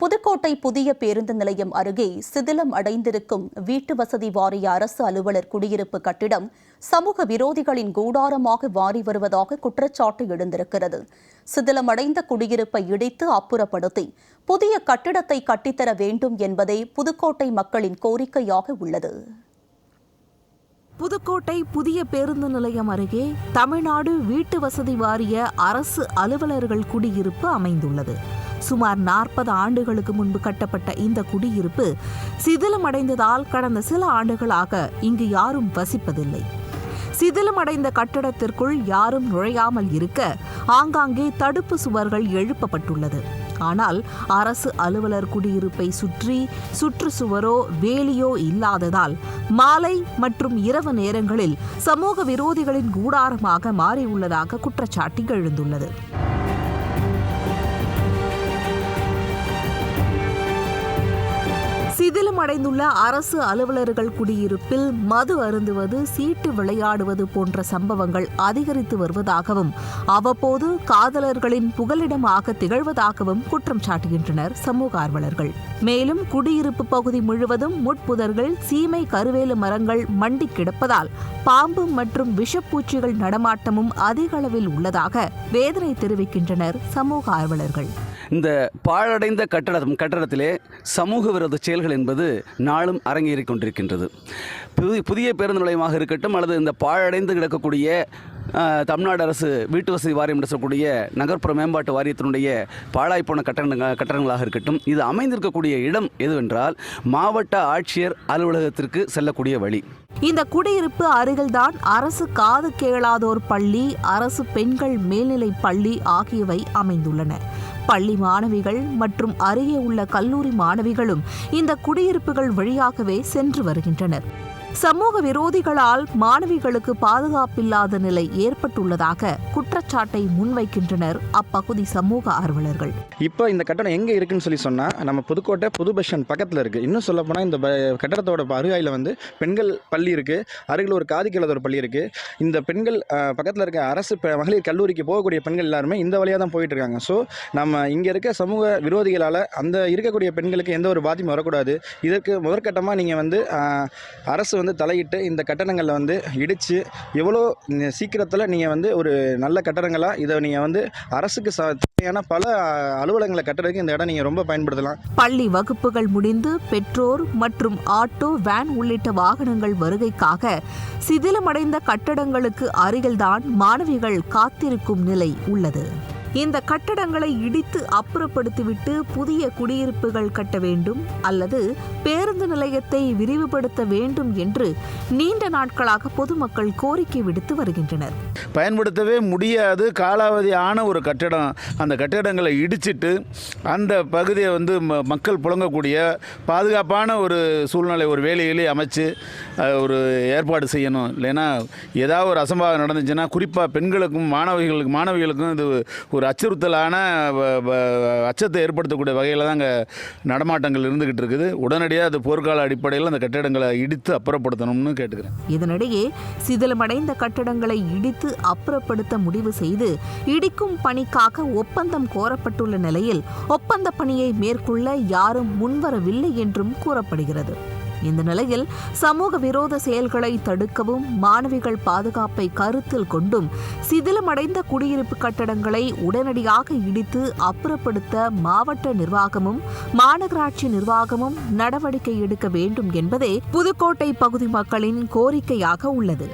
புதுக்கோட்டை புதிய பேருந்து நிலையம் அருகே சிதிலம் அடைந்திருக்கும் வீட்டு வசதி வாரிய அரசு அலுவலர் குடியிருப்பு கட்டிடம் சமூக விரோதிகளின் கூடாரமாக வாரி வருவதாக குற்றச்சாட்டு எழுந்திருக்கிறது. சிதிலமடைந்த குடியிருப்பை இடித்து அப்புறப்படுத்தி புதிய கட்டிடத்தை கட்டித்தர வேண்டும் என்பதே புதுக்கோட்டை மக்களின் கோரிக்கையாக உள்ளது. புதுக்கோட்டை புதிய பேருந்து நிலையம் அருகே தமிழ்நாடு வீட்டு வசதி வாரிய அரசு அலுவலர்கள் குடியிருப்பு அமைந்துள்ளது. சுமார் நாற்பது ஆண்டுகளுக்கு முன்பு கட்டப்பட்ட இந்த குடியிருப்பு சிதிலமடைந்ததால் கடந்த சில ஆண்டுகளாக இங்கு யாரும் வசிப்பதில்லை. சிதிலமடைந்த கட்டடத்திற்குள் யாரும் நுழையாமல் இருக்க ஆங்காங்கே தடுப்பு சுவர்கள் எழுப்பப்பட்டுள்ளது. ஆனால் அரசு அலுவலர் குடியிருப்பை சுற்றி சுற்றுச்சுவரோ வேலியோ இல்லாததால் மாலை மற்றும் இரவு நேரங்களில் சமூக விரோதிகளின் கூடாரமாக மாறியுள்ளதாக குற்றச்சாட்டு எழுந்துள்ளது. சிதிலமடைந்துள்ள அரசு அலுவலர்கள் குடியிருப்பில் மது அருந்துவது சீட்டு விளையாடுவது போன்ற சம்பவங்கள் அதிகரித்து வருவதாகவும் அவ்வப்போது காதலர்களின் புகலிடமாக திகழ்வதாகவும் குற்றம் சாட்டுகின்றனர் சமூக ஆர்வலர்கள். மேலும் குடியிருப்பு பகுதி முழுவதும் முட்புதர்கள் சீமை கருவேல மரங்கள் மண்டி கிடப்பதால் பாம்பு மற்றும் விஷப்பூச்சிகள் நடமாட்டமும் அதிக அளவில் உள்ளதாக வேதனை தெரிவிக்கின்றனர் சமூக ஆர்வலர்கள். இந்த பாழடைந்த கட்டடம் கட்டடத்திலே சமூக விரோத செயல்கள் என்பது நாளும் அரங்கேறிக் கொண்டிருக்கின்றது. புதிய புதிய பேருந்து நிலையமாக இருக்கட்டும் அல்லது இந்த பாழடைந்து கிடக்கக்கூடிய தமிழ்நாடு அரசு வீட்டு வசதி வாரியம் நடத்தக்கூடிய நகர்ப்புற மேம்பாட்டு வாரியத்தினுடைய பாழாய்ப்போன கட்டணங்கள் கட்டடங்களாக இருக்கட்டும் இது அமைந்திருக்கக்கூடிய இடம் எதுவென்றால் மாவட்ட ஆட்சியர் அலுவலகத்திற்கு செல்லக்கூடிய வழி. இந்த குடியிருப்பு அருகில்தான் அரசு காது கேளாதோர் பள்ளி அரசு பெண்கள் மேல்நிலை பள்ளி ஆகியவை அமைந்துள்ளன. பள்ளி மாணவிகள் மற்றும் அருகே உள்ள கல்லூரி மாணவிகளும் இந்த குடியிருப்புகள் வழியாகவே சென்று வருகின்றனர். சமூக விரோதிகளால் மாணவிகளுக்கு பாதுகாப்பில்லாத நிலை ஏற்பட்டுள்ளதாக குற்றச்சாட்டை முன்வைக்கின்றனர் அப்பகுதி சமூக ஆர்வலர்கள். இப்போ இந்த கட்டணம் எங்கே இருக்குன்னு சொல்லி சொன்னால் நம்ம புதுக்கோட்டை புது பஸ் ஸ்டாண்ட் பக்கத்தில் இருக்குது இன்னும் சொல்லப்போனால் இந்த கட்டடத்தோட அருகாயில் வந்து பெண்கள் பள்ளி இருக்குது அருகில் ஒரு காதி கிழதோட பள்ளி இருக்குது இந்த பெண்கள் பக்கத்தில் இருக்க அரசு மகளிர் கல்லூரிக்கு போகக்கூடிய பெண்கள் எல்லாருமே இந்த வழியாக தான் போயிட்டு இருக்காங்க. ஸோ நம்ம இங்கே இருக்க சமூக விரோதிகளால் அந்த இருக்கக்கூடிய பெண்களுக்கு எந்த ஒரு பாதிப்பும் வரக்கூடாது. இதற்கு முதற்கட்டமாக நீங்கள் வந்து அரசு வந்து தலையிட்டு இந்த கட்டடங்களில் வந்து இடித்து எவ்வளோ சீக்கிரத்தில் நீங்கள் வந்து ஒரு நல்ல கட்டடங்களாக இதை நீங்கள் வந்து அரசுக்கு ச தேவையான பல அலுவலகங்களை கட்டுறதுக்கு இந்த இடம் நீங்கள் ரொம்ப பயன்படுத்தலாம். பள்ளி வகுப்புகள் முடிந்து பெற்றோர் மற்றும் ஆட்டோ வேன் உள்ளிட்ட வாகனங்கள் வருகைக்காக சிதிலமடைந்த கட்டடங்களுக்கு அருகில்தான் மாணவிகள் காத்திருக்கும் நிலை உள்ளது. இந்த கட்டடங்களை இடித்து அப்புறப்படுத்திவிட்டு புதிய குடியிருப்புகள் கட்ட வேண்டும் அல்லது பேருந்து நிலையத்தை விரிவுபடுத்த வேண்டும் என்று நீண்ட நாட்களாக பொதுமக்கள் கோரிக்கை விடுத்து வருகின்றனர். பயன்படுத்தவே முடியாது. காலாவதி ஆன ஒரு கட்டடம். அந்த கட்டடங்களை இடிச்சிட்டு அந்த பகுதியை வந்து ம- மக்கள் புழங்கக்கூடிய பாதுகாப்பான ஒரு சூழ்நிலை ஒரு வேலையிலே அமைச்சு ஒரு ஏற்பாடு செய்யணும். இல்லைன்னா ஏதாவது ஒரு அசம்பாவம் நடந்துச்சுன்னா குறிப்பாக பெண்களுக்கும் மாணவிகளுக்கு மாணவிகளுக்கும் இது ஒரு அச்சுறுத்தலான வ- வ- அச்சத்தை ஏற்படுத்தக்கூடிய வகையில் தான் அங்கே நடமாட்டங்கள் இருந்துக்கிட்டு இருக்குது. உடனடியாக அது போர்க்கால அடிப்படையில் அந்த கட்டிடங்களை இடித்து அப்புறப்படுத்தணும்னு கேட்டுக்கிறேன். இதனிடையே சிதிலமடைந்த கட்டடங்களை இடித்து அப்புறப்படுத்த முடிவு செய்து இடிக்கும் பணிக்காக ஒப்பந்தம் கோரப்பட்டுள்ள நிலையில் ஒப்பந்த பணியை மேற்கொள்ள யாரும் முன்வரவில்லை என்றும் கூறப்படுகிறது. இந்த நிலையில் சமூக விரோத செயல்களை தடுக்கவும் மாணவிகள் பாதுகாப்பை கருத்தில் கொண்டும் சிதிலமடைந்த குடியிருப்பு கட்டடங்களை உடனடியாக இடித்து அப்புறப்படுத்த மாவட்ட நிர்வாகமும் மாநகராட்சி நிர்வாகமும் நடவடிக்கை எடுக்க வேண்டும் என்பதே புதுக்கோட்டை பகுதி மக்களின் கோரிக்கையாக உள்ளது.